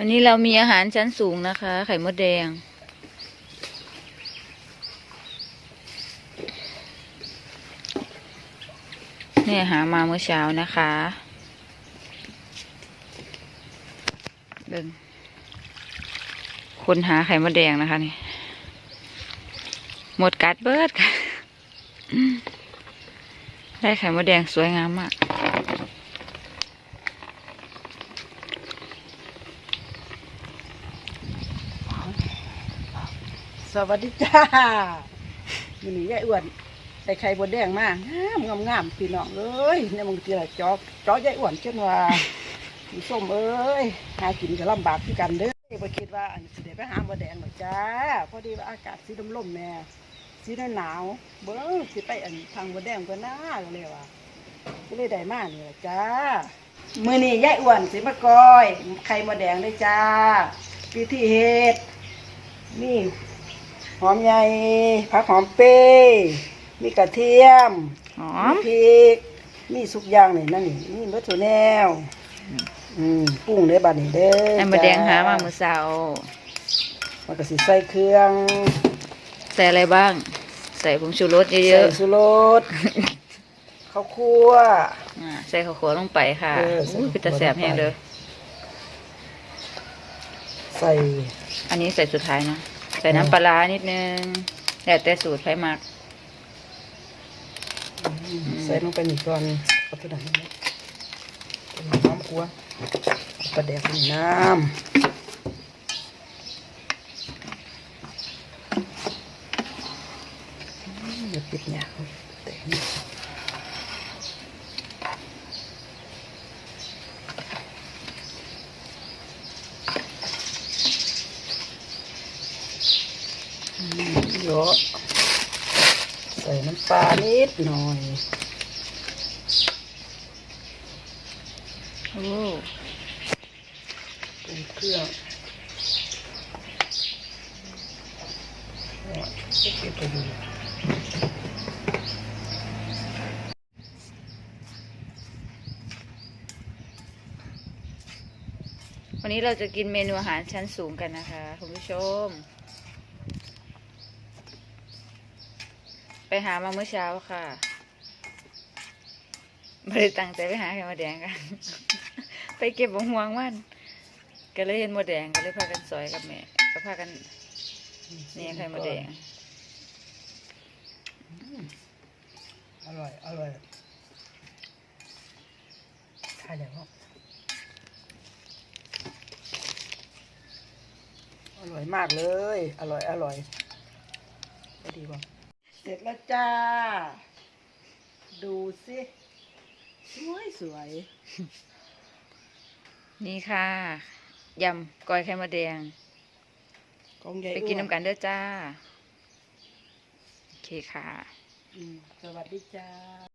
วันนี้เรามีอาหารชั้นสูงนะคะ ไข่มดแดง เนี่ยหามาเมื่อเช้านะคะเดินคนหาไข่มดแดงนะคะนี่หมดกัดเบิร์ดค่ะ ได้ไข่มดแดงสวยงามมาก สวัสดีจ้าวันนี้ยายอ้วนได้ไข่บดแดงมากงามงามงามพี่น้องเอ้ยเนี่ยมึงเจอจอกจอยายอ้วนเช่นว่าพี่ส้มเอ้ยหากินก็ลำบากคือกันเด้อไปคิดว่าอันสิได้ไปหาบดแดงหรอจ้าพอดีว่าอากาศสีดำลมแน่สีหนาวเบิ้งสิไปอันทางบดแดงก็น่าก็เลยว่าก็เลยได้มานี่แหละจ้ามือนี้ยายอ้วนสิมาก้อยไข่มดแดงเลยจ้าวิธีเฮ็ดนี่ หอมใหญ่ผักหอมเป้มีกระเทียมหอมีมพริกมีสุกอย่างนี่นั่นนี่นี่รสถั่วแนวอืมปรุงเด้อบัดนี้เด้อไข่มดแดงหามาจ้เมื่อเช้ามันก็สิใส่เครื่องใส่อะไรบ้าง ใส่ผงชูรสเยใส่อะสุรสข้าวคั่วๆอ่าใส่ข้าวคั่วลงไปค่ะเออใส่อุ้ยข้าวคั่วเป็นตาแสบแห้งเลยใส่ อันนี้ใส่สุดท้ายนะ ใส่น้ำปลาร้านิดนึงแต่แต่สูตรไผ่มัก ใส่ลงไปนี่ก่อนเอาตัวนั้นนะตัวนี้หอมคั่วปลาแดกนี่น้ำอืมอย่าปิดเนี่ยแต่นี่ เยอะใส่น้ำปลานิดหน่อยโอ้ปรุงเครื่องเนี่ยเก็บไปดูวันนี้เราจะกินเมนูอาหารชั้นสูงกันนะคะ คุณผู้ชม ไปหามาเมื่อเช้าค่ะไม่ได้ตั้งใจไปหาไข่มดแดงกัน ไปเก็บบังหวงมันก็เลยเห็นมดแดงก็เลยพากันซอยกับแม่ก็พากันเนี่ยไข่มดแดง อร่อย อร่อยทานอย่างอร่อยมากเลย อร่อย อร่อย ไปดีกว่า ร็จแล้วจ้า ดูสิสวยสวยนี่ค่ะยำก้อยไข่มดแดง ของใหญ่ไปกินอ้วน้ำกันเด้อจ้า โอเคค่ะ อืมสวัสดีจ้า